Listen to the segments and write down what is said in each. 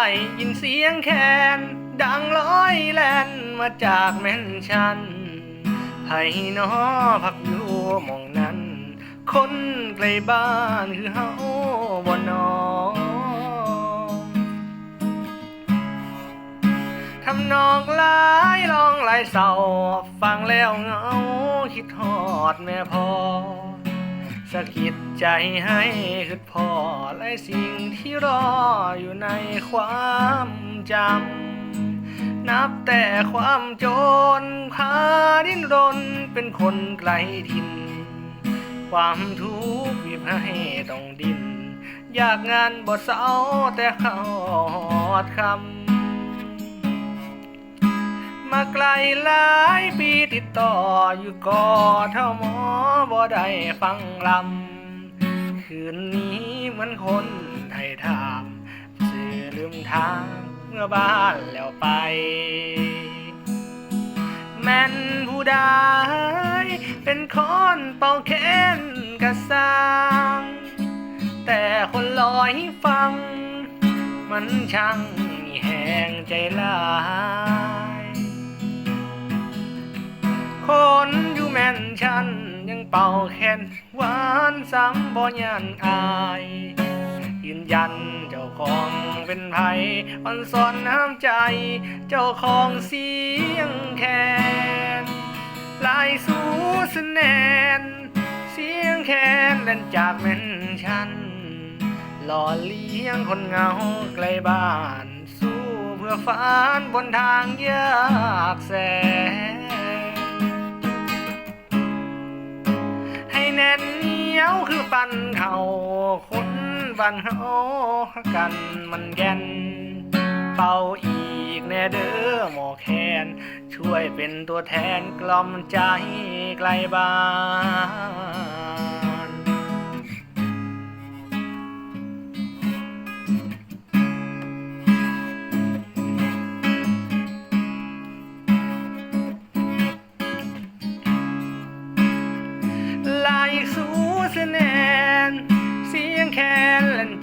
ได้ยินเสียงแคนดังร้อยแล่นมาจากแม่นชันไผนอพักอยู่มองนั้น คนไกลบ้านคือเฮาบ่นอทำนองลายลองลายเศร้าฟังแล้วเหงาคิดฮอดแม่พอ สะกิดใจให้คิดพอหลายสิ่งที่รออยู่ในความจำ นับแต่ความจรพาดิ้นรนเป็นคนไกลถิ่นความทุกข์บีบให้ต้องดิ้น อยากงานบ่เศร้าแต่เขาอดคำ มาไกลหลายปี ติดต่ออยู่ก่อเท่าหมอบ่ได้ฟังลำ คืนนี้เหมือนคนไทยถามสื่อลืมทางเมื่อบ้านแล้วไป แม่นผู้ใดเป็นคนเป่าแค้นกระสร้างแต่คนลอยฟัง มันช่างมีแหงใจลาย คนอยู่แม่นฉันยังเป่าแค้นหวานซ้ำบ่ยันอายยืนยันเจ้าของเป็นไผอ่อนสอนน้ำใจ เจ้าของเสียงแคนลายสู้สแนน เสียงแคนเล่นจากแม่นฉันหล่อเลี้ยงคนเงาไกลบ้าน สู้เพื่อฝันบนทางยากแสน คนบ้านเฮากันมันแก่น เป่าอีกแน่เด้อหมอแคนช่วยเป็นตัวแทนกล่อมใจไกลบ้าน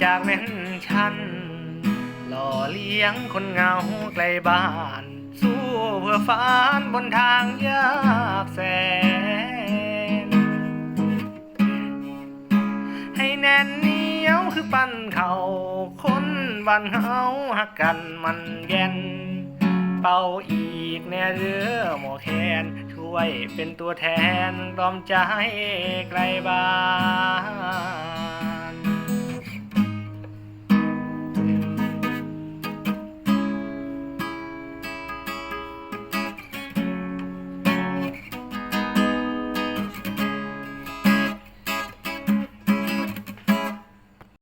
จากแม่นชันหล่อเลี้ยงคนเหงาไกลบ้าน สู้เพื่อฝันบนทางยากแสน ให้แน่นเหนียวคือปั้นเขาคนบ้านเฮาหักกันมันแก่น เป่าอีกแน่เรือหมอแคนช่วยเป็นตัวแทนกล่อมใจไกลบ้าน